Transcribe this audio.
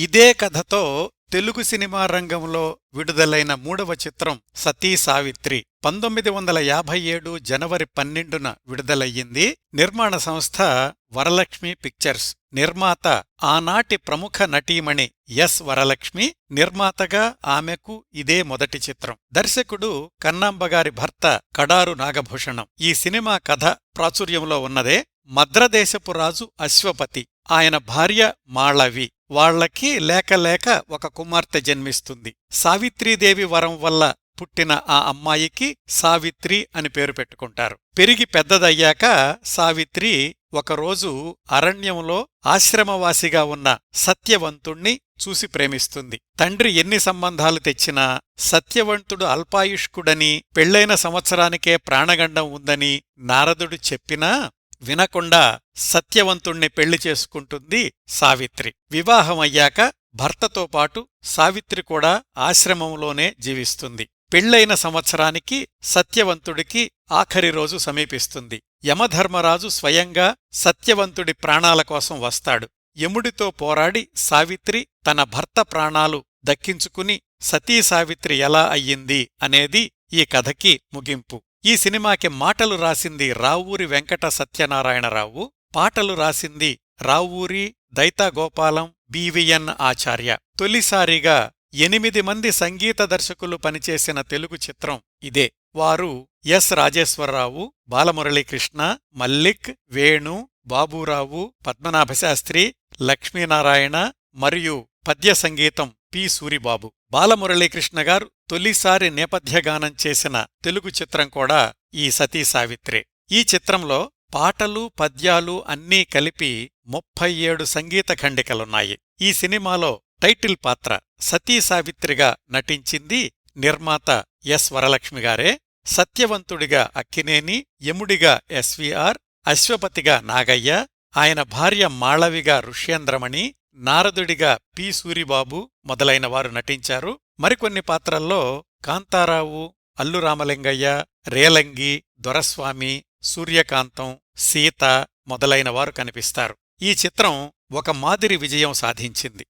ఇదే కథతో తెలుగు సినిమా రంగంలో విడుదలైన మూడవ చిత్రం సతీ సావిత్రి పంతొమ్మిది వందల యాభై ఏడు జనవరి పన్నెండున విడుదలయ్యింది. నిర్మాణ సంస్థ వరలక్ష్మి పిక్చర్స్. నిర్మాత ఆనాటి ప్రముఖ నటీమణి ఎస్ వరలక్ష్మి నిర్మాతగా ఆమెకు ఇదే మొదటి చిత్రం. దర్శకుడు కన్నాంబగారి భర్త కడారు నాగభూషణం. ఈ సినిమా కథ ప్రాచుర్యంలో ఉన్నదే. మద్రదేశపు రాజు అశ్వపతి. ఆయన భార్య మాళవి. వాళ్ళకి లేక లేక ఒక కుమార్తె జన్మిస్తుంది. సావిత్రీదేవి వరం వల్ల పుట్టిన ఆ అమ్మాయికి సావిత్రి అని పేరు పెట్టుకుంటారు. పెరిగి పెద్దదయ్యాక సావిత్రి ఒకరోజు అరణ్యంలో ఆశ్రమవాసిగా ఉన్న సత్యవంతుణ్ణి చూసి ప్రేమిస్తుంది. తండ్రి ఎన్ని సంబంధాలు తెచ్చినా సత్యవంతుడు అల్పాయుష్కుడని పెళ్ళైన సంవత్సరానికే ప్రాణగండం ఉందని నారదుడు చెప్పినా వినకుండా సత్యవంతుణ్ణి పెళ్ళి చేసుకుంటుంది సావిత్రి. వివాహమయ్యాక భర్తతో పాటు సావిత్రి కూడా ఆశ్రమంలోనే జీవిస్తుంది. పెళ్ళైన సంవత్సరానికి సత్యవంతుడికి ఆఖరి రోజు సమీపిస్తుంది. యమధర్మరాజు స్వయంగా సత్యవంతుడి ప్రాణాల కోసం వస్తాడు. యముడితో పోరాడి సావిత్రి తన భర్త ప్రాణాలు దక్కించుకుని సతీ సావిత్రి ఎలా అయ్యింది? అనేది ఈ కథకి ముగింపు. ఈ సినిమాకి మాటలు రాసింది రావూరి వెంకట సత్యనారాయణరావు పాటలు రాసింది రావూరి దైతాగోపాలం బివిఎన్ ఆచార్య. తొలిసారిగా ఎనిమిది మంది సంగీత దర్శకులు పనిచేసిన తెలుగు చిత్రం ఇదే. వారు ఎస్ రాజేశ్వరరావు బాలమురళీకృష్ణ మల్లిక్ వేణు బాబూరావు పద్మనాభశాస్త్రి లక్ష్మీనారాయణ మరియు పద్య సంగీతం పి. సూరిబాబు. బాలమురళీకృష్ణ గారు తొలిసారి నేపథ్యగానం చేసిన తెలుగు చిత్రం కూడా ఈ సతీ సావిత్రే. ఈ చిత్రంలో పాటలు పద్యాలు అన్నీ కలిపి ముప్పై ఏడు సంగీత ఖండికలున్నాయి. ఈ సినిమాలో టైటిల్ పాత్ర సతీ సావిత్రిగా నటించింది నిర్మాత ఎస్. వరలక్ష్మి గారే సత్యవంతుడిగా అక్కినేని యముడిగా ఎస్వీఆర్ అశ్వపతిగా నాగయ్య ఆయన భార్య మాళవిగా ఋష్యేంద్రమణి నారదుడిగా పి. సూరిబాబు మొదలైనవారు నటించారు. మరికొన్ని పాత్రల్లో కాంతారావు అల్లురామలింగయ్య రేలంగి దొరస్వామి సూర్యకాంతం సీత మొదలైనవారు కనిపిస్తారు. ఈ చిత్రం ఒక మాదిరి విజయం సాధించింది.